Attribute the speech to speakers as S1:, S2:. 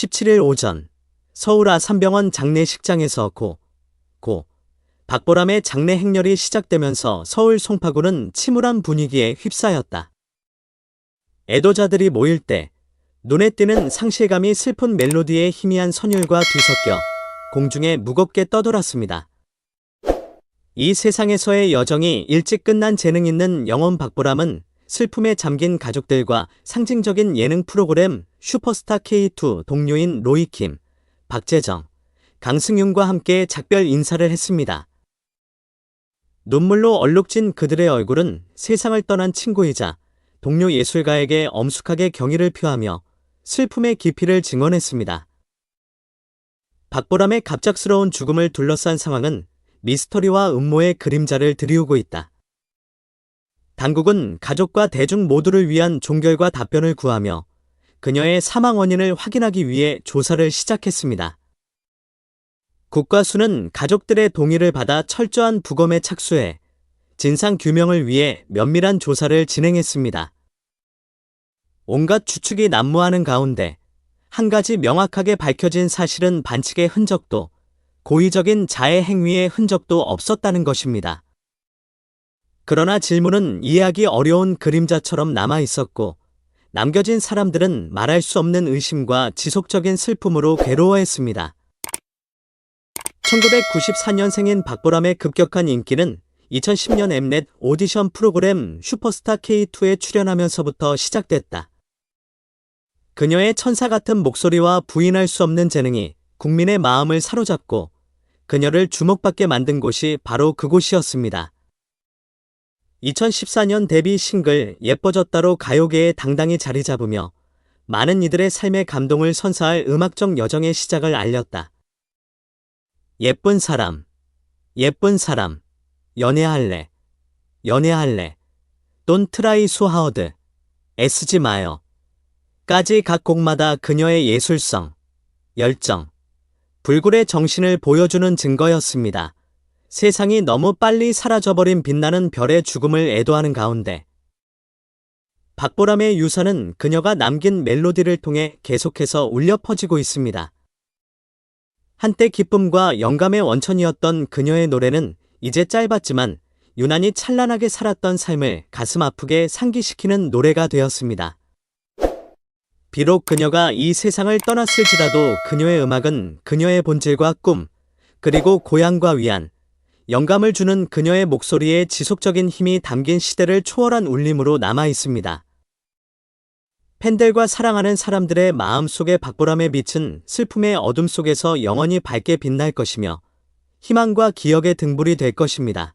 S1: 27일 오전 서울 아산병원 장례식장에서 고, 고, 박보람의 장례 행렬이 시작되면서 서울 송파구는 침울한 분위기에 휩싸였다. 애도자들이 모일 때 눈에 띄는 상실감이 슬픈 멜로디의 희미한 선율과 뒤섞여 공중에 무겁게 떠돌았습니다. 이 세상에서의 여정이 일찍 끝난 재능 있는 영원 박보람은 슬픔에 잠긴 가족들과 상징적인 예능 프로그램 슈퍼스타 K2 동료인 로이킴, 박재정, 강승윤과 함께 작별 인사를 했습니다. 눈물로 얼룩진 그들의 얼굴은 세상을 떠난 친구이자 동료 예술가에게 엄숙하게 경의를 표하며 슬픔의 깊이를 증언했습니다. 박보람의 갑작스러운 죽음을 둘러싼 상황은 미스터리와 음모의 그림자를 드리우고 있다. 당국은 가족과 대중 모두를 위한 종결과 답변을 구하며 그녀의 사망 원인을 확인하기 위해 조사를 시작했습니다. 국과수는 가족들의 동의를 받아 철저한 부검에 착수해 진상 규명을 위해 면밀한 조사를 진행했습니다. 온갖 추측이 난무하는 가운데 한 가지 명확하게 밝혀진 사실은 반칙의 흔적도 고의적인 자해 행위의 흔적도 없었다는 것입니다. 그러나 질문은 이해하기 어려운 그림자처럼 남아 있었고 남겨진 사람들은 말할 수 없는 의심과 지속적인 슬픔으로 괴로워했습니다. 1994년생인 박보람의 급격한 인기는 2010년 엠넷 오디션 프로그램 슈퍼스타 K2에 출연하면서부터 시작됐다. 그녀의 천사 같은 목소리와 부인할 수 없는 재능이 국민의 마음을 사로잡고 그녀를 주목받게 만든 곳이 바로 그곳이었습니다. 2014년 데뷔 싱글 예뻐졌다로 가요계에 당당히 자리 잡으며 많은 이들의 삶의 감동을 선사할 음악적 여정의 시작을 알렸다. 예쁜 사람, 예쁜 사람, 연애할래, 연애할래, 돈 트라이 수하어드, 애쓰지 마요. 까지 각 곡마다 그녀의 예술성, 열정, 불굴의 정신을 보여주는 증거였습니다. 세상이 너무 빨리 사라져버린 빛나는 별의 죽음을 애도하는 가운데 박보람의 유산은 그녀가 남긴 멜로디를 통해 계속해서 울려 퍼지고 있습니다. 한때 기쁨과 영감의 원천이었던 그녀의 노래는 이제 짧았지만 유난히 찬란하게 살았던 삶을 가슴 아프게 상기시키는 노래가 되었습니다. 비록 그녀가 이 세상을 떠났을지라도 그녀의 음악은 그녀의 본질과 꿈, 그리고 고향과 위안, 영감을 주는 그녀의 목소리에 지속적인 힘이 담긴 시대를 초월한 울림으로 남아 있습니다. 팬들과 사랑하는 사람들의 마음 속에 박보람의 빛은 슬픔의 어둠 속에서 영원히 밝게 빛날 것이며 희망과 기억의 등불이 될 것입니다.